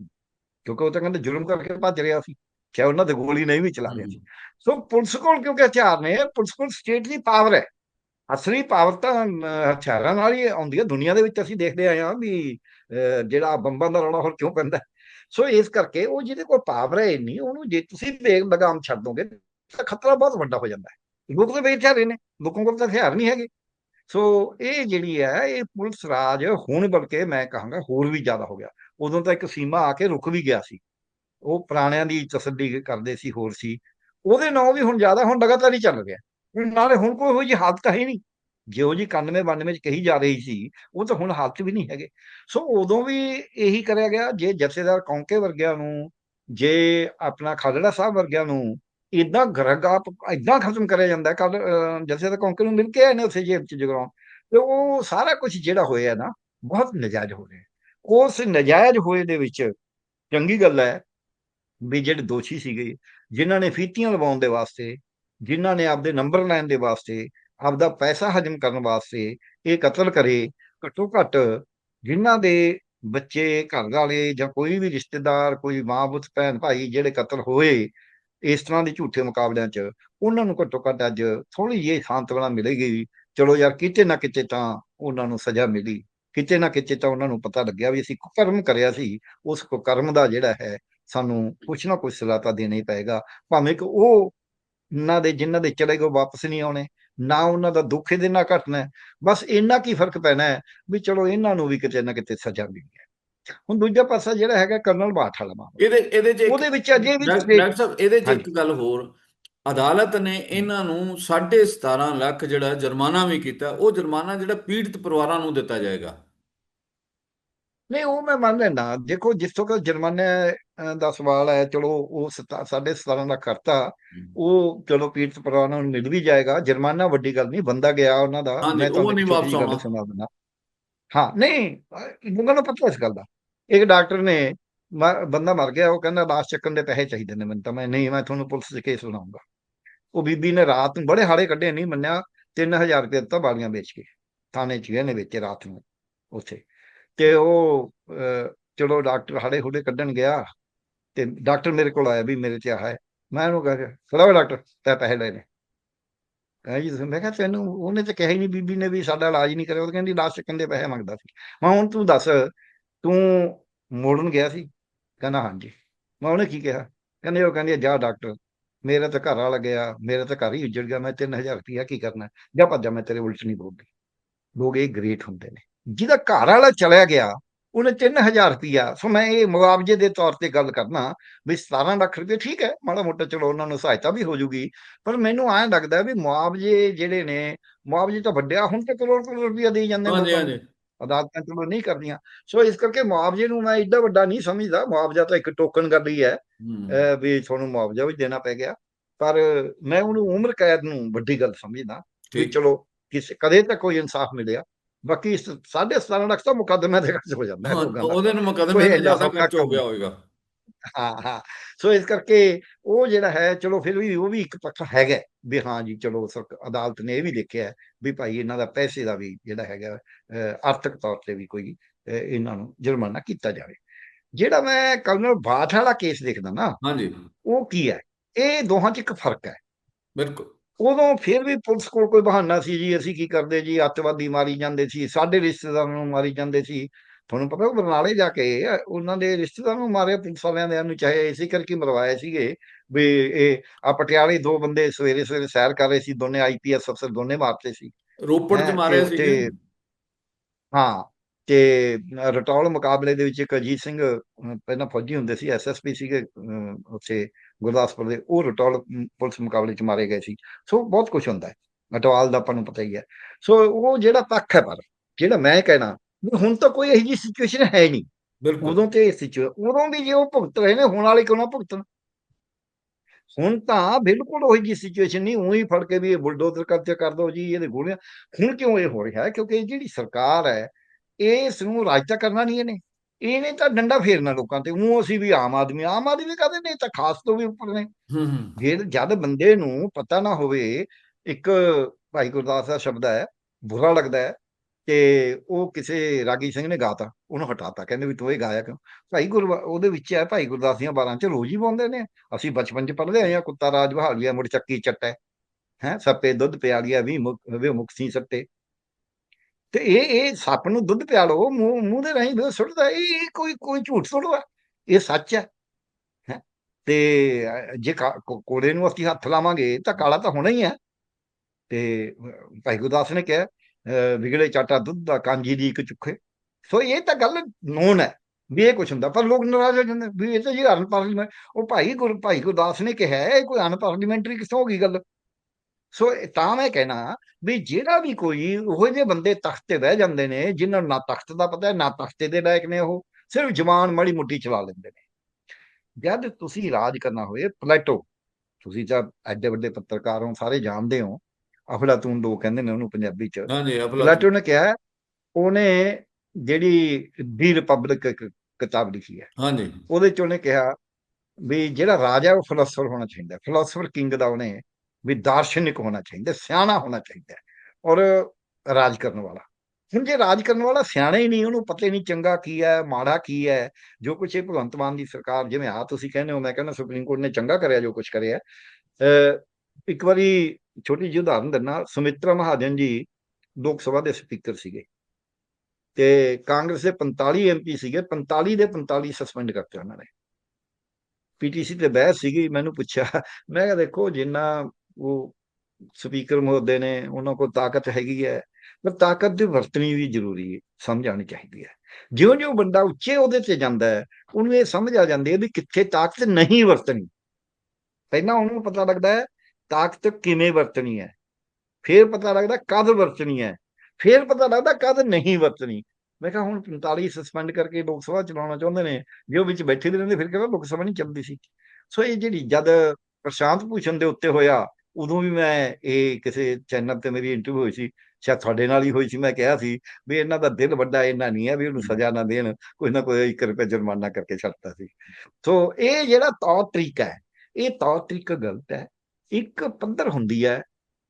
ਕਿਉਂਕਿ ਉਹ ਤਾਂ ਕਹਿੰਦੇ ਜ਼ੁਲਮ ਕਰਕੇ ਭੱਜ ਰਿਹਾ ਸੀ ਚਾਹੇ ਉਹਨਾਂ ਤੇ ਗੋਲੀ ਨਹੀਂ ਵੀ ਚਲਾ ਰਿਹਾ ਸੀ। ਸੋ ਪੁਲਿਸ ਕੋਲ ਕਿਉਂਕਿ ਹਥਿਆਰ ਨੇ ਪੁਲਿਸ ਕੋਲ ਸਟੇਟ ਦੀ ਪਾਵਰ ਹੈ। ਅਸਲੀ ਪਾਵਰ ਤਾਂ ਹਥਿਆਰਾਂ ਨਾਲ ਹੀ ਆਉਂਦੀ ਹੈ। ਦੁਨੀਆ ਦੇ ਵਿੱਚ ਅਸੀਂ ਦੇਖਦੇ ਆਏ ਹਾਂ ਵੀ ਜਿਹੜਾ ਬੰਬਾਂ ਦਾ ਰੌਲਾ ਹੋਰ ਕਿਉਂ ਪੈਂਦਾ ਸੋ ਇਸ ਕਰਕੇ ਉਹ ਜਿਹਦੇ ਕੋਲ ਪਾਵਰ ਹੈ ਇੰਨੀ, ਉਹਨੂੰ ਜੇ ਤੁਸੀਂ ਬੇਗ ਲਗਾਮ ਛੱਡ ਦੋਗੇ ਤਾਂ ਖਤਰਾ ਬਹੁਤ ਵੱਡਾ ਹੋ ਜਾਂਦਾ ਹੈ। ਲੋਕ ਤਾਂ ਬੇਚਾਰੇ ਨੇ, ਲੋਕਾਂ ਕੋਲ ਤਾਂ ਹਥਿਆਰ ਨਹੀਂ ਹੈਗੇ। ਸੋ ਇਹ ਜਿਹੜੀ ਹੈ, ਇਹ ਪੁਲਿਸ ਰਾਜ ਹੁਣ ਬਲਕਿ ਮੈਂ ਕਹਾਂਗਾ ਹੋਰ ਵੀ ਜ਼ਿਆਦਾ ਹੋ ਗਿਆ। ਉਦੋਂ ਤਾਂ ਇੱਕ ਸੀਮਾ ਆ ਕੇ ਰੁਕ ਵੀ ਗਿਆ ਸੀ। ਉਹ ਪੁਰਾਣਿਆਂ ਦੀ ਤਸੱਲੀ ਕਰਦੇ ਸੀ, ਹੋਰ ਸੀ। ਉਹਦੇ ਨਾਂ ਵੀ ਹੁਣ ਜ਼ਿਆਦਾ, ਹੁਣ ਲਗਾਤਾਰ ਹੀ ਚੱਲ ਰਿਹਾ। ਨਾਲੇ ਹੁਣ ਕੋਈ ਉਹੋ ਜਿਹੀ ਹਾਲਤ ਹੈ ਹੀ ਨਹੀਂ। ਜਿਹੋ ਜੀ 91 92 ਚ ਕਹੀ ਜਾ ਰਹੀ ਸੀ, ਉਹ ਤਾਂ ਹੁਣ ਹਾਲਤ ਵੀ ਨਹੀਂ ਹੈਗੇ। ਸੋ ਉਦੋਂ ਵੀ ਇਹੀ ਕਰਿਆ ਗਿਆ, ਜੇ ਜਥੇਦਾਰ ਕੌਂਕੇ ਵਰਗਿਆਂ ਨੂੰ, ਜੇ ਆਪਣਾ ਖਾਲੜਾ ਸਾਹਿਬ ਵਰਗਿਆਂ ਨੂੰ ਇਦਾਂ ਗਰਗਾਪ ਇਦਾਂ ਖਤਮ ਕਰਿਆ ਜਾਂਦਾ ਕੱਲ ਜਥੇਦਾਰ ਕੌਂਕੇ ਨੂੰ ਮਿਲ ਕੇ ਆਏ ਨੇ ਉੱਥੇ ਜੇਬ ਚ ਜਗਰਾਉਂ ਤੇ ਉਹ ਸਾਰਾ ਕੁਝ ਜਿਹੜਾ ਹੋਇਆ ਨਾ, ਬਹੁਤ ਨਜਾਇਜ਼ ਹੋ ਰਿਹਾ। ਉਸ ਨਜਾਇਜ਼ ਹੋਏ ਦੇ ਵਿੱਚ ਚੰਗੀ ਗੱਲ ਹੈ ਵੀ ਜਿਹੜੇ ਦੋਸ਼ੀ ਸੀਗੇ, ਜਿਨ੍ਹਾਂ ਨੇ ਫੀਤੀਆਂ ਲਵਾਉਣ ਦੇ ਵਾਸਤੇ ਜਿਨ੍ਹਾਂ ਨੇ ਆਪਦੇ ਨੰਬਰ ਲੈਣ ਦੇ ਵਾਸਤੇ, ਆਪਦਾ ਪੈਸਾ ਹਜਮ ਕਰਨ ਵਾਸਤੇ ਇਹ ਕਤਲ ਕਰੇ, ਘੱਟੋ ਘੱਟ ਜਿਨ੍ਹਾਂ ਦੇ ਬੱਚੇ, ਘਰ ਵਾਲੇ ਜਾਂ ਕੋਈ ਵੀ ਰਿਸ਼ਤੇਦਾਰ, ਕੋਈ ਮਾਂ ਪੁੱਤ, ਭੈਣ ਭਾਈ ਜਿਹੜੇ ਕਤਲ ਹੋਏ ਇਸ ਤਰ੍ਹਾਂ ਦੇ ਝੂਠੇ ਮੁਕਾਬਲਿਆਂ 'ਚ, ਉਹਨਾਂ ਨੂੰ ਘੱਟੋ ਘੱਟ ਅੱਜ ਥੋੜੀ ਜਿਹੀ ਸਾਂਤਵਨਾ ਮਿਲੇਗੀ। ਚਲੋ ਯਾਰ ਕਿਤੇ ਨਾ ਕਿਤੇ ਤਾਂ ਉਹਨਾਂ ਨੂੰ ਸਜ਼ਾ ਮਿਲੀ। ਕਿਤੇ ਨਾ ਕਿਤੇ ਤਾਂ ਉਹਨਾਂ ਨੂੰ ਪਤਾ ਲੱਗਿਆ ਵੀ ਅਸੀਂ ਕੁਕਰਮ ਕਰਿਆ ਸੀ। ਉਸ ਕੁਕਰਮ ਦਾ ਜਿਹੜਾ ਹੈ, ਸਾਨੂੰ ਕੁਛ ਨਾ ਕੁਛ ਸਜ਼ਾ ਤਾਂ ਦੇਣਾ ਪਏਗਾ। ਭਾਵੇਂ ਕਿ ਉਹ ਉਹਨਾਂ ਦੇ ਜਿਨ੍ਹਾਂ ਦੇ ਚਲੇ ਗਏ ਵਾਪਸ ਨਹੀਂ ਆਉਣੇ ਨਾ ਉਹਨਾਂ ਦਾ ਦੁੱਖ ਇਹਦੇ ਨਾਲ ਘਟਣਾ। ਬਸ ਇੰਨਾ ਕੀ ਫ਼ਰਕ ਪੈਣਾ ਹੈ ਵੀ ਚਲੋ ਇਹਨਾਂ ਨੂੰ ਵੀ ਕਿਤੇ ਨਾ ਕਿਤੇ ਸਜ਼ਾ ਮਿਲੀ ਹੈ ਹੁਣ ਦੂਜਾ ਪਾਸਾ ਜਿਹੜਾ ਹੈਗਾ ਕਰਨਲ ਬਾਠ ਵਾਲਾ ਮਾਮਲਾ ਇਹਦੇ ਇਹਦੇ ਚ ਉਹਦੇ ਵਿੱਚ ਅਜੇ ਵੀ ਡਾਕਟਰ ਸਾਹਿਬ ਇਹਦੇ ਚ ਇੱਕ। ਗੱਲ ਹੋਰ ਅਦਾਲਤ ਨੇ ਇਹਨਾਂ ਨੂੰ 17.5 ਲੱਖ ਜਿਹੜਾ ਜੁਰਮਾਨਾ ਵੀ ਕੀਤਾ ਉਹ ਜੁਰਮਾਨਾ ਜਿਹੜਾ ਪੀੜਤ ਪਰਿਵਾਰਾਂ ਨੂੰ ਦਿੱਤਾ ਜਾਏਗਾ ਨਹੀਂ ਉਹ ਮੈਂ ਮੰਨ ਲੈਣਾ ਦੇਖੋ ਜਿਸ ਤੋਂ ਕਿ ਜੁਰਮਾਨੇ ਦਾ ਸਵਾਲ ਹੈ ਚਲੋ ਉਹ ਸਤਾ- ਸਾਢੇ 17 ਲੱਖ ਕਰਤਾ। ਉਹ ਚਲੋ ਪੀੜਤ ਪਰਿਵਾਰਾਂ ਨੂੰ ਮਿਲ ਵੀ ਜਾਏਗਾ। ਜੁਰਮਾਨਾ ਵੱਡੀ ਗੱਲ ਨਹੀਂ ਬੰਦਾ ਗਿਆ ਉਹਨਾਂ ਦਾ। ਮੈਂ ਉਹ ਤੁਹਾਨੂੰ ਨਹੀਂ ਵਾਪਸ ਆਉਣਾ। ਹਾਂ ਨਹੀਂ ਲੋਕਾਂ ਨੂੰ ਪਤਾ ਇਸ ਗੱਲ ਦਾ। ਇੱਕ ਡਾਕਟਰ ਨੇ ਬੰਦਾ ਮਰ ਗਿਆ ਉਹ ਕਹਿੰਦਾ ਲਾਸ਼ ਚੱਕਣ ਦੇ ਪੈਸੇ ਚਾਹੀਦੇ ਨੇ ਮੈਨੂੰ ਤਾਂ। ਮੈਂ ਨਹੀਂ ਮੈਂ ਤੁਹਾਨੂੰ ਪੁਲਿਸ 'ਚ ਕੇਸ ਸੁਣਾਉਂਗਾ। ਉਹ ਬੀਬੀ ਨੇ ਰਾਤ ਨੂੰ ਬੜੇ ਹਾੜੇ ਕੱਢੇ ਨਹੀਂ ਮੰਨਿਆ। 3000 ਰੁਪਏ ਦਿੱਤਾ ਬਾਲੀਆਂ ਵੇਚ ਕੇ। ਥਾਣੇ 'ਚ ਗਏ ਨੇ ਵਿੱਚ ਰਾਤ ਨੂੰ ਉੱਥੇ। ਤੇ ਉਹ ਚਲੋ ਡਾਕਟਰ ਹਾੜੇ ਹੁੜੇ ਕੱਢਣ ਗਿਆ ਤੇ ਡਾਕਟਰ ਮੇਰੇ ਕੋਲ ਆਇਆ ਵੀ ਮੇਰੇ ਤੇ ਆਹ ਹੈ। ਮੈਂ ਉਹਨੂੰ ਕਿਹਾ, ਖੜਾ ਹੋ ਡਾਕਟਰ ਤੈ ਪੈਸੇ ਲੈ ਨੇ ਕਹਿੰਦਾ ਜੀ, ਤੁਸੀਂ, ਮੈਂ ਕਿਹਾ ਤੈਨੂੰ, ਉਹਨੇ ਤਾਂ ਕਿਹਾ ਹੀ ਨਹੀਂ, ਬੀਬੀ ਨੇ ਵੀ ਸਾਡਾ ਇਲਾਜ ਨਹੀਂ ਕਰਿਆ, ਉਹ ਕਹਿੰਦੀ ਲਾਸ਼ ਚੱਕਣ ਦੇ ਪੈਸੇ ਮੰਗਦਾ ਸੀ। ਮੈਂ ਹੁਣ ਤੂੰ ਦੱਸ, ਤੂੰ ਮੋੜਨ ਗਿਆ ਸੀ? ਕਹਿੰਦਾ, ਹਾਂਜੀ। ਮੈਂ ਉਹਨੇ ਕੀ ਕਿਹਾ? ਕਹਿੰਦੇ, ਉਹ ਕਹਿੰਦੀ, ਜਾ ਡਾਕਟਰ, ਮੇਰਾ ਤਾਂ ਘਰ ਵਾਲਾ ਗਿਆ, ਮੇਰਾ ਤਾਂ ਘਰ ਹੀ ਉੱਜੜ ਗਿਆ, ਮੈਂ 3000 ਰੁਪਇਆ ਕੀ ਕਰਨਾ? ਜਾ ਭੱਜਾ ਮੈਂ ਤੇਰੇ ਉਲਟ ਨਹੀਂ ਬੋਲਦੀ। ਲੋਕ ਇਹ ਗ੍ਰੇਟ ਹੁੰਦੇ ਨੇ। ਜਿਹਦਾ ਘਰ ਵਾਲਾ ਚਲਿਆ ਗਿਆ ਉਹਨੇ 3000 ਰੁਪਇਆ। ਸੋ ਮੈਂ ਇਹ ਮੁਆਵਜ਼ੇ ਦੇ ਤੌਰ ਤੇ ਗੱਲ ਕਰਨਾ ਵੀ 17 ਲੱਖ ਰੁਪਏ ਠੀਕ ਹੈ ਮਾੜਾ ਮੋਟਾ ਚਲੋ ਉਹਨਾਂ ਨੂੰ ਸਹਾਇਤਾ ਵੀ ਹੋ ਜੂਗੀ ਪਰ ਮੈਨੂੰ ਐਂ ਲੱਗਦਾ ਵੀ ਮੁਆਵਜ਼ੇ ਜਿਹੜੇ ਨੇ ਮੁਆਵਜ਼ੇ ਤਾਂ ਵੱਡਿਆ ਹੁਣ ਤੇ ਕਰੋੜ ਕਰੋੜ ਰੁਪਇਆ ਦੇਈ ਜਾਂਦੇ ਨੂੰ ਅਦਾਲਤਾਂ ਚਲੋ ਨਹੀਂ ਕਰਦੀਆਂ ਸੋ ਇਸ ਕਰਕੇ ਮੁਆਵਜ਼ੇ ਨੂੰ ਮੈਂ ਏਡਾ ਵੱਡਾ ਨਹੀਂ ਸਮਝਦਾ ਮੁਆਵਜ਼ਾ ਤਾਂ ਇੱਕ ਟੋਕਨ ਕਰ ਲਈ ਹੈ ਵੀ ਤੁਹਾਨੂੰ ਮੁਆਵਜ਼ਾ ਵੀ ਦੇਣਾ ਪੈ ਗਿਆ। ਪਰ ਮੈਂ ਉਹਨੂੰ ਉਮਰ ਕੈਦ ਨੂੰ ਵੱਡੀ ਗੱਲ ਸਮਝਦਾ ਵੀ ਠੀਕ। ਚਲੋ ਕਿਸੇ ਕਦੇ ਤਾਂ ਕੋਈ ਇਨਸਾਫ ਮਿਲਿਆ। ਬਾਕੀ ਇਸ ਸਾਢੇ 17 ਲੱਖ ਤਾਂ ਮੁਕੱਦਮੇ ਦੇ ਖਰਚ ਹੋ ਜਾਂਦਾ ਹੈ ਦਾ। ਉਹਦੇ ਨੂੰ ਮੁਕਦਮੇ ਇੰਨਾ ਜ਼ਿਆਦਾ ਖਰਚ ਹੋ ਗਿਆ ਹੋਵੇਗਾ ਹਾਂ ਹਾਂ। ਸੋ ਇਸ ਕਰਕੇ ਉਹ ਜਿਹੜਾ ਹੈ ਚਲੋ ਫਿਰ ਵੀ ਉਹ ਵੀ ਇੱਕ ਪੱਖ ਹੈਗਾ ਵੀ ਹਾਂ ਜੀ ਚਲੋ ਅਦਾਲਤ ਨੇ ਇਹ ਵੀ ਦੇਖਿਆ ਵੀ ਭਾਈ ਇਹਨਾਂ ਦਾ ਪੈਸੇ ਦਾ ਵੀ ਜਿਹੜਾ ਹੈਗਾ ਆਰਥਿਕ ਤੌਰ ਤੇ ਵੀ ਕੋਈ ਇਹਨਾਂ ਨੂੰ ਜੁਰਮਾਨਾ ਕੀਤਾ ਜਾਵੇ। ਜਿਹੜਾ ਮੈਂ ਕਰਨਲ ਬਾਠ ਵਾਲਾ ਕੇਸ ਦੇਖਦਾ ਨਾ ਹਾਂਜੀ। ਉਹ ਕੀ ਹੈ? ਇਹ ਦੋਹਾਂ 'ਚ ਇੱਕ ਫ਼ਰਕ ਹੈ। ਬਿਲਕੁਲ। ਉਦੋਂ ਫਿਰ ਵੀ ਪੁਲਿਸ ਕੋਲ ਕੋਈ ਬਹਾਨਾ ਸੀ ਜੀ ਅਸੀਂ ਕੀ ਕਰਦੇ ਜੀ ਅੱਤਵਾਦੀ ਮਾਰੀ ਜਾਂਦੇ ਸੀ ਸਾਡੇ ਰਿਸ਼ਤੇਦਾਰਾਂ ਨੂੰ ਮਾਰੀ ਜਾਂਦੇ ਸੀ। ਤੁਹਾਨੂੰ ਪਤਾ ਉਹ ਬਰਨਾਲੇ ਜਾ ਕੇ ਉਹਨਾਂ ਦੇ ਰਿਸ਼ਤੇਦਾਰਾਂ ਨੂੰ ਮਾਰਿਆ ਪੁਲਿਸ ਵਾਲਿਆਂ ਦੇ ਨੂੰ ਚਾਹੇ ਇਸੇ ਕਰਕੇ ਮਰਵਾਏ ਸੀਗੇ ਵੀ ਇਹ ਆ ਪਟਿਆਲੇ ਦੋ ਬੰਦੇ ਸਵੇਰੇ ਸਵੇਰੇ ਸੈਰ ਕਰ ਰਹੇ ਸੀ ਦੋਨੇ ਆਈਪੀਐਸ ਅਫਸਰ ਦੋਨੇ ਮਾਰਤੇ ਸੀ। ਰੋਪੜ ਚ ਮਾਰਿਆ ਸੀ ਹਾਂ ਤੇ ਰਟੌਲ ਮੁਕਾਬਲੇ ਦੇ ਵਿੱਚ ਇੱਕ ਅਜੀਤ ਸਿੰਘ ਪਹਿਲਾਂ ਫੌਜੀ ਹੁੰਦੇ ਸੀ ਐਸਐਸਪੀ ਸੀਗੇ ਉੱਥੇ ਗੁਰਦਾਸਪੁਰ ਦੇ ਉਹ ਰਟੌਲ ਪੁਲਿਸ ਮੁਕਾਬਲੇ ਚ ਮਾਰੇ ਗਏ ਸੀ। ਸੋ ਬਹੁਤ ਕੁਝ ਹੁੰਦਾ ਹੈ। ਅਟਵਾਲ ਦਾ ਆਪਾਂ ਨੂੰ ਪਤਾ ਹੀ ਹੈ। ਸੋ ਉਹ ਜਿਹੜਾ ਪੱਖ ਹੈ ਪਰ ਜਿਹੜਾ ਮੈਂ ਕਹਿਣਾ ਹੁਣ ਤਾਂ ਕੋਈ ਇਹੋ ਜਿਹੀ ਸਿਚੁਏਸ਼ਨ ਹੈ ਨਹੀਂ। ਬਿਲਕੁਲ। ਉਦੋਂ ਤੇ ਸਿਚੁਏਸ਼ਨ ਉਦੋਂ ਵੀ ਜੇ ਉਹ ਭੁਗਤ ਰਹੇ ਨੇ ਹੁਣ ਵਾਲੇ ਕਿਉਂ ਨਾ ਭੁਗਤਣ? ਹੁਣ ਤਾਂ ਬਿਲਕੁਲ ਉਹੀ ਜੀ ਸਿਚੁਏਸ਼ਨ ਨਹੀਂ ਉਹੀ ਫੜ ਕੇ ਵੀ ਇਹ ਬੁਲਡੋਜ਼ਰ ਕਰਤੇ ਕਰ ਦੋ ਜੀ ਇਹਦੇ ਗੋਲੀਆਂ। ਹੁਣ ਕਿਉਂ ਇਹ ਹੋ ਰਿਹਾ? ਹੈ ਕਿਉਂਕਿ ਜਿਹੜੀ ਸਰਕਾਰ ਹੈ ਇਸ ਨੂੰ ਰਾਜ ਤਾਂ ਕਰਨਾ ਨਹੀਂ ਇਹਨੇ। ਇਹਨੇ ਤਾਂ ਡੰਡਾ ਫੇਰਨਾ ਲੋਕਾਂ ਤੇ ਉਹ ਅਸੀਂ ਵੀ ਆਮ ਆਦਮੀ ਆਮ ਆਦਮੀ ਕਹਦੇ ਨੇ? ਤਾਂ ਖਾਸ ਤੋਂ ਵੀ ਉੱਪਰ ਨੇ। ਹੂੰ ਹੂੰ। ਫਿਰ ਜਦ ਬੰਦੇ ਨੂੰ ਪਤਾ ਨਾ ਹੋਵੇ ਇੱਕ ਭਾਈ ਗੁਰਦਾਸ ਦਾ ਸ਼ਬਦ ਹੈ ਬੁਰਾ ਲੱਗਦਾ ਹੈ ਤੇ ਉਹ ਕਿਸੇ ਰਾਗੀ ਸਿੰਘ ਨੇ ਗਾਤਾ ਉਹਨੂੰ ਹਟਾਤਾ ਕਹਿੰਦੇ ਵੀ ਤੂੰ ਇਹ ਗਾਇਆ ਕਿਉਂ? ਭਾਈ ਗੁਰ ਉਹਦੇ ਵਿੱਚ ਹੈ ਭਾਈ ਗੁਰਦਾਸ ਦੀਆਂ 12 ਚ ਰੋਜ਼ ਹੀ ਪਾਉਂਦੇ ਨੇ ਅਸੀਂ ਬਚਪਨ ਚ ਪੜ੍ਹਦੇ ਆਏ ਆ ਕੁੱਤਾ ਰਾਜ ਬਹਾਲੀਆ ਮੁੜ ਚੱਕੀ ਚੱਟੈ ਹੈ ਸੱਪੇ ਦੁੱਧ ਪਿਆਲੀਆ ਵੀ ਮੁਕ ਵੇ ਮੁਕਸੀ ਸੱਟੇ। ਤੇ ਇਹ ਇਹ ਸੱਪ ਨੂੰ ਦੁੱਧ ਪਿਆ ਪਿਆਲੋ ਮੂੰਹ ਮੂੰਹ ਦੇ ਰਾਹੀਂ ਵੀ ਸੁੱਟਦਾ, ਇਹ ਕੋਈ ਕੋਈ ਝੂਠ ਸੁੱਟਦਾ ਇਹ ਸੱਚ ਹੈ ਹੈਂ। ਤੇ ਜੇ ਕਾ- ਕੋ- ਕੋੜੇ ਨੂੰ ਅਸੀਂ ਹੱਥ ਲਾਵਾਂਗੇ, ਤਾਂ ਕਾਲਾ ਤਾਂ ਹੋਣਾ ਹੀ ਹੈ ਤੇ ਭਾਈ ਗੁਰਦਾਸ ਨੇ ਕਿਹਾ ਵਿਗੜੇ ਚਾਟਾ ਦੁੱਧ ਦਾ ਕਾਂਜੀ ਦੀ ਇੱਕ ਚੁੱਖੇ। ਸੋ ਇਹ ਤਾਂ ਗੱਲ ਨੋਨ ਹੈ ਵੀ ਇਹ ਕੁਛ ਹੁੰਦਾ, ਪਰ ਲੋਕ ਨਾਰਾਜ਼ ਹੋ ਜਾਂਦੇ, ਵੀ ਇਹ ਤਾਂ ਜੀ ਅਨਪਾਰਲੀਮੈਂਟ ਉਹ ਭਾਈ ਗੁਰ, ਭਾਈ ਗੁਰਦਾਸ ਨੇ ਕਿਹਾ, ਇਹ ਕੋਈ ਅਨਪਾਰਲੀਮੈਂਟਰੀ ਕਿਥੋਂ ਹੋ ਗਈ ਗੱਲ? ਸੋ ਤਾਂ ਮੈਂ ਕਹਿਣਾ ਵੀ ਜਿਹੜਾ ਵੀ ਕੋਈ ਉਹੋ ਜਿਹੇ ਬੰਦੇ ਤਖਤ ਤੇ ਬਹਿ ਜਾਂਦੇ ਨੇ ਜਿਨ੍ਹਾਂ ਨੂੰ ਨਾ ਤਖਤ ਦਾ ਪਤਾ ਨਾ ਤਖਤੇ ਦੇ ਲਾਇਕ ਨੇ ਉਹ ਸਿਰਫ ਜਵਾਨ ਮੜੀ ਮੁੱਠੀ ਚਲਾ ਲੈਂਦੇ ਨੇ। ਜਦ ਤੁਸੀਂ ਰਾਜ ਕਰਨਾ ਹੋਵੇ ਪਲੇਟੋ ਤੁਸੀਂ ਤਾਂ ਐਡੇ ਵੱਡੇ ਪੱਤਰਕਾਰ ਹੋ ਸਾਰੇ ਜਾਣਦੇ ਹੋ ਅਫਲਾਤੂਨ ਲੋਕ ਕਹਿੰਦੇ ਨੇ ਉਹਨੂੰ ਪੰਜਾਬੀ ਚ। ਹਾਂਜੀ ਪਲੇਟੋ ਨੇ ਕਿਹਾ ਉਹਨੇ ਜਿਹੜੀ ਦੀ ਰਿਪਬਲਿਕ ਕਿਤਾਬ ਲਿਖੀ ਹੈ। ਹਾਂਜੀ। ਉਹਦੇ ਚ ਉਹਨੇ ਕਿਹਾ ਵੀ ਜਿਹੜਾ ਰਾਜਾ ਉਹ ਫਿਲਾਸਫਰ ਹੋਣਾ ਚਾਹੀਦਾ ਫਿਲਾਸਫਰ ਕਿੰਗ ਦਾ ਉਹਨੇ ਵੀ ਦਾਰਸ਼ਨਿਕ ਹੋਣਾ ਚਾਹੀਦਾ, ਸਿਆਣਾ ਹੋਣਾ ਚਾਹੀਦਾ ਔਰ ਰਾਜ ਕਰਨ ਵਾਲਾ। ਹੁਣ ਜੇ ਰਾਜ ਕਰਨ ਵਾਲਾ ਸਿਆਣਾ ਹੀ ਨਹੀਂ, ਉਹਨੂੰ ਪਤਾ ਹੀ ਨਹੀਂ ਚੰਗਾ ਕੀ ਹੈ, ਮਾੜਾ ਕੀ ਹੈ, ਜੋ ਕੁਛ ਇਹ ਭਗਵੰਤ ਮਾਨ ਦੀ ਸਰਕਾਰ, ਜਿਵੇਂ ਆ ਤੁਸੀਂ ਕਹਿੰਦੇ ਹੋ, ਮੈਂ ਕਹਿੰਦਾ ਸੁਪਰੀਮ ਕੋਰਟ ਨੇ ਚੰਗਾ ਕਰਿਆ ਜੋ ਕੁਛ ਕਰਿਆ ਇੱਕ ਵਾਰੀ ਛੋਟੀ ਜਿਹੀ ਉਦਾਹਰਨ ਦਿੰਨਾ ਸੁਮਿਤਰਾ ਮਹਾਜਨ ਜੀ ਲੋਕ ਸਭਾ ਦੇ ਸਪੀਕਰ ਸੀਗੇ। ਤੇ ਕਾਂਗਰਸ ਦੇ 45 ਐਮਪੀ ਸੀਗੇ 45 ਦੇ 45 ਸਸਪੈਂਡ ਕਰਤੇ ਉਹਨਾਂ ਨੇ। ਪੀਟੀਸੀ ਤੇ ਬਹਿਸ ਸੀਗੀ, ਮੈਨੂੰ ਪੁੱਛਿਆ, ਮੈਂ ਕਿਹਾ ਦੇਖੋ, ਜਿੰਨਾ ਉਹ ਸਪੀਕਰ ਮਹੋਦੇ ਨੇ ਉਹਨਾਂ ਕੋਲ ਤਾਕਤ ਹੈਗੀ ਹੈ, ਪਰ ਤਾਕਤ ਦੀ ਵਰਤਣੀ ਵੀ ਜ਼ਰੂਰੀ ਹੈ, ਸਮਝ ਆਉਣੀ ਚਾਹੀਦੀ ਹੈ। ਜਿਉਂ ਜਿਉਂ ਬੰਦਾ ਉੱਚੇ ਉਹਦੇ ਤੇ ਜਾਂਦਾ ਹੈ, ਉਹਨੂੰ ਇਹ ਸਮਝ ਆ ਜਾਂਦੀ ਹੈ ਵੀ ਕਿੱਥੇ ਤਾਕਤ ਨਹੀਂ ਵਰਤਣੀ। ਪਹਿਲਾਂ ਉਹਨੂੰ ਪਤਾ ਲੱਗਦਾ ਹੈ ਤਾਕਤ ਕਿਵੇਂ ਵਰਤਣੀ ਹੈ, ਫਿਰ ਪਤਾ ਲੱਗਦਾ ਕਦ ਵਰਤਣੀ ਹੈ, ਫਿਰ ਪਤਾ ਲੱਗਦਾ ਕਦ ਨਹੀਂ ਵਰਤਣੀ। ਮੈਂ ਕਿਹਾ ਹੁਣ 45 ਸਸਪੈਂਡ ਕਰਕੇ ਲੋਕ ਸਭਾ ਚਲਾਉਣਾ ਚਾਹੁੰਦੇ ਨੇ, ਜੇ ਉਹ ਵਿੱਚ ਬੈਠੇ ਦੇ ਰਹਿੰਦੇ ਫਿਰ ਕਹਿੰਦਾ ਲੋਕ ਸਭਾ ਨਹੀਂ ਚੱਲਦੀ ਸੀ? ਸੋ ਇਹ ਜਿਹੜੀ ਜਦ ਪ੍ਰਸ਼ਾਂਤ ਭੂਸ਼ਣ ਦੇ ਉੱਤੇ ਹੋਇਆ ਉਦੋਂ ਵੀ ਮੈਂ ਇਹ ਕਿਸੇ ਚੈਨਲ ਤੇ ਮੇਰੀ ਇੰਟਰਵਿਊ ਹੋਈ ਸੀ, ਸ਼ਾਇਦ ਤੁਹਾਡੇ ਨਾਲ ਹੀ ਹੋਈ ਸੀ, ਮੈਂ ਕਿਹਾ ਸੀ ਵੀ ਇਹਨਾਂ ਦਾ ਦਿਲ ਵੱਡਾ ਇਹਨਾਂ ਨਹੀਂ ਹੈ ਵੀ ਉਹਨੂੰ ਸਜ਼ਾ ਨਾ ਦੇਣ, ਕੋਈ ਨਾ ਕੋਈ 1 ਰੁਪਏ ਜੁਰਮਾਨਾ ਕਰਕੇ ਛੱਡਦਾ ਸੀ। ਸੋ ਇਹ ਜਿਹੜਾ ਤੌਰ ਤਰੀਕਾ ਹੈ, ਇਹ ਤੌਰ ਤਰੀਕਾ ਗਲਤ ਹੈ। ਇੱਕ ਪੱਧਰ ਹੁੰਦੀ ਹੈ,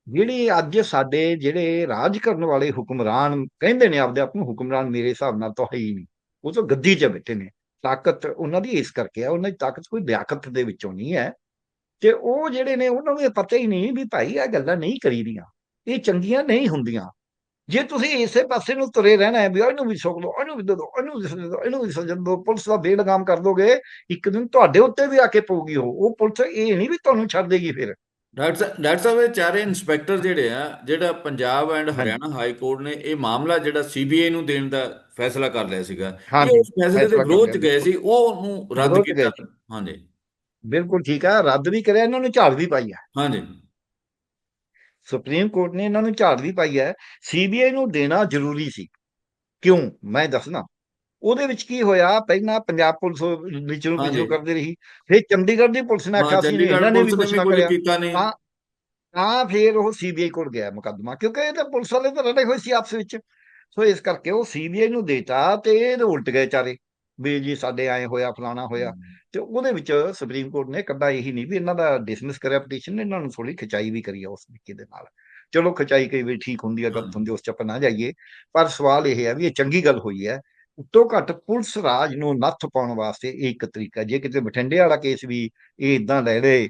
ਜਿਹੜੀ ਅੱਜ ਸਾਡੇ ਜਿਹੜੇ ਰਾਜ ਕਰਨ ਵਾਲੇ ਹੁਕਮਰਾਨ ਕਹਿੰਦੇ ਨੇ, ਆਪਦੇ ਆਪ ਨੂੰ ਹੁਕਮਰਾਨ ਮੇਰੇ ਹਿਸਾਬ ਨਾਲ ਤਾਂ ਹੈ ਹੀ ਨਹੀਂ। ਉਹ ਤਾਂ ਗੱਦੀ 'ਚ ਬੈਠੇ ਨੇ। ਤਾਕਤ ਉਹਨਾਂ ਦੀ ਇਸ ਕਰਕੇ ਆ ਉਹਨਾਂ ਦੀ ਤਾਕਤ ਕੋਈ ਲਿਆਕਤ ਦੇ ਵਿੱਚੋਂ ਨਹੀਂ ਹੈ। ਤੇ ਉਹ ਜਿਹੜੇ ਨੇ ਉਹਨਾਂ ਨੂੰ ਇਹ ਪਤਾ ਹੀ ਨਹੀਂ ਵੀ ਭਾਈ ਇਹ ਗੱਲਾਂ ਨਹੀਂ ਕਰੀਦੀਆਂ। ਇਹ ਚੰਗੀਆਂ ਨਹੀਂ ਹੁੰਦੀਆਂ। ਜੇ ਤੁਸੀਂ ਇਸੇ ਪਾਸੇ ਨੂੰ ਤੁਰੇ ਰਹਿਣਾ ਹੈ ਵੀ ਇਹਨੂੰ ਵੀ ਸੁੱਕ ਲਓ ਇਹਨੂੰ ਵੀ ਦੇ ਦਿਓ ਇਹਨੂੰ ਵੀ ਸਜ਼ਾ ਦਿਓ ਇਹਨੂੰ ਵੀ ਸਜ਼ਾ ਦਿਓ ਪੁਲਿਸ ਦਾ ਬੇਲਗਾਮ ਕਰ ਦੋਗੇ ਇੱਕ ਦਿਨ ਤੁਹਾਡੇ ਉੱਤੇ ਵੀ ਆ ਕੇ ਪਊਗੀ ਉਹ। ਉਹ ਪੁਲਿਸ ਇਹ ਨਹੀਂ ਵੀ ਤੁਹਾਨੂੰ ਛੱਡ ਦੇਗੀ ਫਿਰ। ਡਾਕਟਰ ਸਾਹਿਬ ਡਾਕਟਰ ਸਾਹਿਬ ਇਹ ਚਾਰੇ ਇੰਸਪੈਕਟਰ ਜਿਹੜੇ ਆ ਜਿਹੜਾ Punjab and Haryana high court ਨੇ ਇਹ ਮਾਮਲਾ ਜਿਹੜਾ ਸੀਬੀਆਈ ਨੂੰ ਦੇਣ ਦਾ ਫੈਸਲਾ ਕਰ ਲਿਆ ਸੀਗਾ ਇਹ ਉਸ ਫੈਸਲੇ ਦੇ ਵਿਰੋਧ ਚ ਗਏ ਸੀ ਉਹ ਨੂੰ ਰੱਦ ਕੀਤਾ। ਹਾਂਜੀ। ਬਿਲਕੁਲ ਠੀਕ ਹੈ ਰੱਦ ਵੀ ਕਰਿਆ ਇਹਨਾਂ ਨੂੰ ਝਾੜ ਵੀ ਪਾਈ ਹੈ ਹਾਂਜੀ। ਸੁਪਰੀਮ ਕੋਰਟ ਨੇ ਇਹਨਾਂ ਨੂੰ ਝਾੜ ਵੀ ਪਾਈ ਹੈ ਸੀਬੀਆਈ ਨੂੰ ਦੇਣਾ ਜ਼ਰੂਰੀ ਸੀ। ਕਿਉਂ? ਮੈਂ ਦੱਸਣਾ ਉਹਦੇ ਵਿੱਚ ਕੀ ਹੋਇਆ? ਪਹਿਲਾਂ ਪੰਜਾਬ ਪੁਲਿਸ ਵਿਚੋਂ ਹਾਂਜੀ। ਵਿਚੋਂ ਕਰਦੀ ਰਹੀ। ਫਿਰ ਚੰਡੀਗੜ੍ਹ ਦੀ ਪੁਲਿਸ ਨੇ ਆਖਿਆ ਸੀ ਇਹਨਾਂ ਨੇ ਵੀ ਨੇ ਨਾ ਕੁਝ ਕਰਿਆ। ਕੀਤਾ ਨਹੀਂ। ਹਾਂ ਤਾਂ ਫਿਰ ਉਹ ਸੀਬੀਆਈ ਕੋਲ ਗਿਆ ਮੁਕੱਦਮਾ ਕਿਉਂਕਿ ਇਹ ਤਾਂ ਪੁਲਿਸ ਵਾਲੇ ਤਾਂ ਰਲੇ ਹੋਏ ਸੀ ਆਪਸ ਵਿੱਚ। ਸੋ ਇਸ ਕਰਕੇ ਉਹ ਸੀਬੀਆਈ ਨੂੰ ਦੇਤਾ ਤੇ ਇਹ ਉਲਟ ਗਏ ਚਾਰੇ। ਵੀ ਜੀ ਸਾਡੇ ਐ ਹੋਇਆ ਫਲਾਣਾ ਹੋਇਆ। ਤੇ ਉਹਦੇ ਵਿੱਚ ਸੁਪਰੀਮ ਕੋਰਟ ਨੇ ਕੱਢਾ ਇਹੀ ਨਹੀਂ ਵੀ ਇਹਨਾਂ ਦਾ ਡਿਸਮਿਸ ਕਰਿਆ ਪਟੀਸ਼ਨ ਇਹਨਾਂ ਨੂੰ ਥੋੜੀ ਖਿਚਾਈ ਵੀ ਕਰੀ ਆ ਉਸ ਤਰੀਕੇ ਦੇ ਨਾਲ। ਚਲੋ ਖਿਚਾਈ ਕਈ ਵੀ ਠੀਕ ਹੁੰਦੀ ਹੈ। ਗਲਤ ਹੁੰਦੀ ਉਸ ਚ ਆਪਾਂ ਨਾ ਜਾਈਏ। ਪਰ ਸਵਾਲ ਇਹ ਹੈ ਵੀ ਇਹ ਚੰਗੀ ਗੱਲ ਹੋਈ ਹੈ। ਉਤੋਂ ਘੱਟ ਪੁਲਿਸ ਰਾਜ ਨੂੰ ਨੱਥ ਪਾਉਣ ਵਾਸਤੇ ਇਹ ਇੱਕ ਤਰੀਕਾ ਜੇ ਕਿਤੇ ਬਠਿੰਡੇ ਵਾਲਾ ਕੇਸ ਵੀ ਇਹ ਇਦਾਂ ਲੈ ਲੇ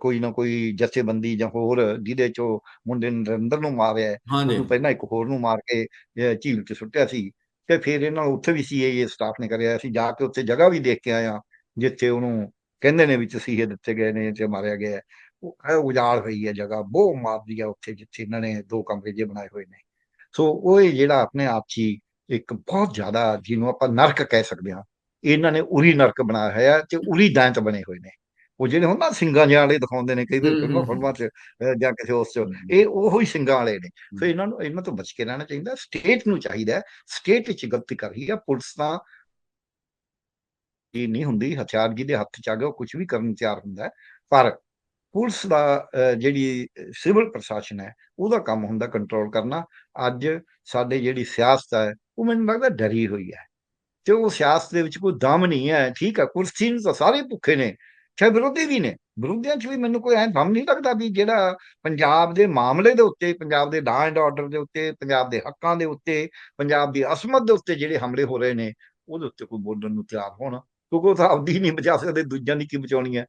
ਕੋਈ ਨਾ ਕੋਈ ਜਥੇਬੰਦੀ ਜਾਂ ਹੋਰ ਜਿਹਦੇ ਚੋਂ ਮੁੰਡੇ ਨਰਿੰਦਰ ਨੂੰ ਮਾਰਿਆ ਹੈ, ਹਾਂਜੀ ਉਹਨੂੰ ਪਹਿਲਾਂ ਇੱਕ ਹੋਰ ਨੂੰ ਮਾਰ ਕੇ ਝੀਲ 'ਚ ਸੁੱਟਿਆ ਸੀ। ਤੇ ਫਿਰ ਇਹਨਾਂ ਨੂੰ ਉੱਥੇ ਵੀ ਸੀਏਏ ਸਟਾਫ ਨੇ ਕਰਿਆ। ਅਸੀਂ ਜਾ ਕੇ ਉੱਥੇ ਜਗ੍ਹਾ ਵੀ ਦੇਖ ਕੇ ਆਇਆ ਜਿੱਥੇ ਉਹਨੂੰ ਕਹਿੰਦੇ ਨੇ ਵੀ ਤਸੀਹੇ ਦਿੱਤੇ ਗਏ ਨੇ ਤੇ ਮਾਰਿਆ ਗਿਆ ਉਹ ਉਜਾੜ ਹੋਈ ਹੈ ਜਗ੍ਹਾ, ਬਹੁਤ ਮਾਰਦੀ ਹੈ ਉੱਥੇ, ਜਿੱਥੇ ਇਹਨਾਂ ਨੇ ਦੋ ਕਮਰੇ ਜੇ ਬਣਾਏ ਹੋਏ ਨੇ। ਸੋ ਉਹ ਇਹ ਜਿਹੜਾ ਆਪਣੇ ਆਪ 'ਚ ਹੀ ਇੱਕ ਬਹੁਤ ਜ਼ਿਆਦਾ ਜਿਹਨੂੰ ਆਪਾਂ ਨਰਕ ਕਹਿ ਸਕਦੇ ਹਾਂ, ਇਹਨਾਂ ਨੇ ਉਰੀ ਨਰਕ ਬਣਾਇਆ ਹੋਇਆ ਤੇ ਉਰੀ ਦੈਂਤ ਬਣੇ ਹੋਏ ਨੇ। ਉਹ ਜਿਹੜੇ ਹੁੰਦਾ ਸਿੰਘਾਂ ਜਿਹੇ ਵਾਲੇ ਦਿਖਾਉਂਦੇ ਨੇ ਕਈ ਵਾਰ ਫਿਲਮਾਂ ਫਿਲਮਾਂ 'ਚ ਜਾਂ ਕਿਸੇ ਉਸ 'ਚ ਇਹ ਉਹੋ ਹੀ ਸਿੰਘਾਂ ਵਾਲੇ ਨੇ। ਸੋ ਇਹਨਾਂ ਨੂੰ ਇਹਨਾਂ ਤੋਂ ਬਚ ਕੇ ਰਹਿਣਾ ਚਾਹੀਦਾ ਸਟੇਟ ਨੂੰ ਚਾਹੀਦਾ ਸਟੇਟ ਵਿੱਚ ਗਲਤੀ ਕਰ ਰਹੀ ਹੈ ਪੁਲਿਸ ਤਾਂ ਇਹ ਨਹੀਂ ਹੁੰਦੀ ਹਥਿਆਰ ਜਿਹਦੇ ਹੱਥ 'ਚ ਆ ਗਿਆ ਉਹ ਕੁਝ ਵੀ ਕਰਨ ਨੂੰ ਤਿਆਰ ਹੁੰਦਾ ਪਰ ਪੁਲਿਸ ਦਾ ਜਿਹੜੀ ਸਿਵਲ ਪ੍ਰਸ਼ਾਸਨ ਹੈ ਉਹਦਾ ਕੰਮ ਹੁੰਦਾ ਕੰਟਰੋਲ ਕਰਨਾ। ਅੱਜ ਸਾਡੇ ਜਿਹੜੀ ਸਿਆਸਤ ਹੈ ਉਹ ਮੈਨੂੰ ਲੱਗਦਾ ਡਰੀ ਹੋਈ ਹੈ। ਤੇ ਉਹ ਸਿਆਸਤ ਦੇ ਵਿੱਚ ਕੋਈ ਦਮ ਨਹੀਂ ਹੈ। ਠੀਕ ਹੈ ਕੁਰਸੀ ਨੂੰ ਤਾਂ ਸਾਰੇ ਭੁੱਖੇ ਨੇ। ਚਾਹੇ ਵਿਰੋਧੀ ਵੀ ਨੇ। ਵਿਰੋਧੀਆਂ 'ਚ ਵੀ ਮੈਨੂੰ ਕੋਈ ਐਂ ਦਮ ਨਹੀਂ ਲੱਗਦਾ ਵੀ ਜਿਹੜਾ ਪੰਜਾਬ ਦੇ ਮਾਮਲੇ ਦੇ ਉੱਤੇ, ਪੰਜਾਬ ਦੇ ਲਾਂ ਐਂਡ ਆਰਡਰ ਦੇ ਉੱਤੇ, ਪੰਜਾਬ ਦੇ ਹੱਕਾਂ ਦੇ ਉੱਤੇ, ਪੰਜਾਬ ਦੀ ਅਸਮਤ ਦੇ ਉੱਤੇ ਜਿਹੜੇ ਹਮਲੇ ਹੋ ਰਹੇ ਨੇ, ਉਹਦੇ ਉੱਤੇ ਕੋਈ ਬੋਲਣ ਨੂੰ ਤਿਆਰ ਹੋਣਾ। ਕਿਉਂਕਿ ਉਹ ਤਾਂ ਆਪਦੀ ਨਹੀਂ ਬਚਾ ਸਕਦੇ, ਦੂਜਿਆਂ ਦੀ ਕੀ ਬਚਾਉਣੀ ਹੈ?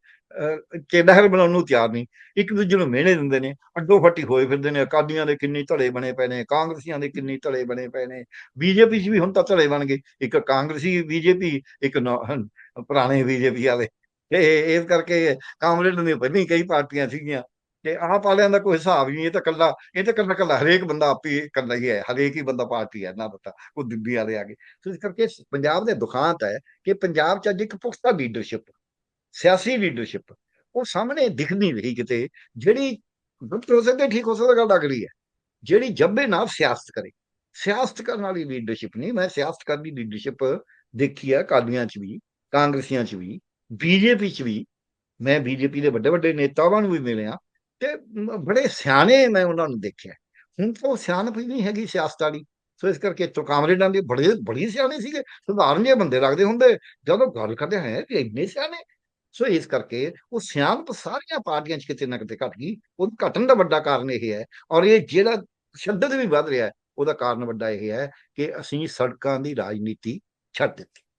ਚੇਡਾਹਰ ਬਣਾਉਣ ਨੂੰ ਤਿਆਰ ਨਹੀਂ। ਇੱਕ ਦੂਜੇ ਨੂੰ ਮਿਹਣੇ ਦਿੰਦੇ ਨੇ, ਅੱਡੋ ਫੱਟੀ ਹੋਏ ਫਿਰਦੇ ਨੇ, ਅਕਾਲੀਆਂ ਦੇ ਕਿੰਨੇ ਧੜੇ ਬਣੇ ਪਏ ਨੇ, ਕਾਂਗਰਸੀਆਂ ਦੇ ਕਿੰਨੀ ਧੜੇ ਬਣੇ ਪਏ ਨੇ, ਬੀਜੇਪੀ 'ਚ ਵੀ ਹੁਣ ਤਾਂ ਧੜੇ ਬਣ ਗਏ। ਇੱਕ ਕਾਂਗਰਸੀ ਬੀਜੇਪੀ, ਇੱਕ ਨੌ- ਪੁਰਾਣੇ ਬੀਜੇਪੀ ਵਾਲੇ। ਤੇ ਇਸ ਕਰਕੇ ਕਾਂਗਰਸ ਨੇ ਪਹਿਲਾਂ ਹੀ ਕਈ ਪਾਰਟੀਆਂ ਸੀਗੀਆਂ। ਤੇ ਆਪ ਵਾਲਿਆਂ ਦਾ ਕੋਈ ਹਿਸਾਬ ਨਹੀਂ, ਇਹ ਤਾਂ ਕੱਲਾ ਇਹ ਤਾਂ ਕੱਲਾ ਕੱਲਾ ਹਰੇਕ ਬੰਦਾ ਆਪੀ ਕੱਲਾ ਹੀ ਹੈ, ਹਰੇਕ ਹੀ ਬੰਦਾ ਪਾਰਟੀ ਹੈ ਨਾ ਪਤਾ ਉਹ ਦਿੱਲੀ ਵਾਲੇ ਆ ਗਏ। ਸੋ ਇਸ ਕਰਕੇ ਪੰਜਾਬ ਦੇ ਦੁਖਾਂਤ ਹੈ ਕਿ ਪੰਜਾਬ 'ਚ ਅੱਜ ਇੱਕ ਪੁਖਤਾ ਲੀਡਰਸ਼ਿਪ ਸਿਆਸੀ ਲੀਡਰਸ਼ਿਪ ਉਹ ਸਾਹਮਣੇ ਦਿਖ ਨਹੀਂ ਰਹੀ ਕਿਤੇ, ਜਿਹੜੀ ਹੋ ਸਕਦੇ ਠੀਕ ਹੋ ਸਕਦਾ ਗੱਲ ਅਗਲੀ ਹੈ, ਜਿਹੜੀ ਜੱਬੇ ਨਾਲ ਸਿਆਸਤ ਕਰੇ। ਸਿਆਸਤ ਕਰਨ ਵਾਲੀ ਲੀਡਰਸ਼ਿਪ ਨਹੀਂ, ਮੈਂ ਸਿਆਸਤ ਕਰਨ ਦੀ ਲੀਡਰਸ਼ਿਪ ਦੇਖੀ ਹੈ ਅਕਾਲੀਆਂ 'ਚ ਵੀ, ਕਾਂਗਰਸੀਆਂ 'ਚ ਵੀ ਬੀਜੇਪੀ 'ਚ ਵੀ ਮੈਂ ਬੀਜੇਪੀ ਦੇ ਵੱਡੇ ਵੱਡੇ ਨੇਤਾਵਾਂ ਨੂੰ ਵੀ ਮਿਲਿਆ ਤੇ ਬੜੇ ਸਿਆਣੇ ਮੈਂ ਉਹਨਾਂ ਨੂੰ ਦੇਖਿਆ। ਹੁਣ ਤਾਂ ਉਹ ਸਿਆਣਪ ਨਹੀਂ ਹੈਗੀ ਸਿਆਸਤ ਵਾਲੀ। ਸੋ ਇਸ ਕਰਕੇ ਤੋਂ ਕਾਮਰੇਡਾਂ ਦੇ ਬੜੇ, ਬੜੀ ਸਿਆਣੇ ਸੀਗੇ। ਸਧਾਰਨ ਜਿਹੇ ਬੰਦੇ ਲੱਗਦੇ ਹੁੰਦੇ। ਜਦੋਂ ਗੱਲ ਕਰਦੇ ਹੈ ਕਿ ਇੰਨੇ ਸਿਆਣੇ। ਸੋ ਇਸ ਕਰਕੇ ਉਹ ਸਿਆਣਪ ਸਾਰੀਆਂ ਪਾਰਟੀਆਂ 'ਚ ਕਿਤੇ ਨਾ ਕਿਤੇ ਘਟ ਗਈ। ਉਹ ਘਟਣ ਦਾ ਵੱਡਾ ਕਾਰਨ ਇਹ ਹੈ ਔਰ ਇਹ ਜਿਹੜਾ ਸ਼ੱਦਤ ਵੀ ਵੱਧ ਰਿਹਾ ਉਹਦਾ ਕਾਰਨ ਵੱਡਾ ਇਹ ਹੈ ਕਿ ਅਸੀਂ ਸੜਕਾਂ ਦੀ ਰਾਜਨੀਤੀ ਛੱਡ ਦਿੱਤੀ।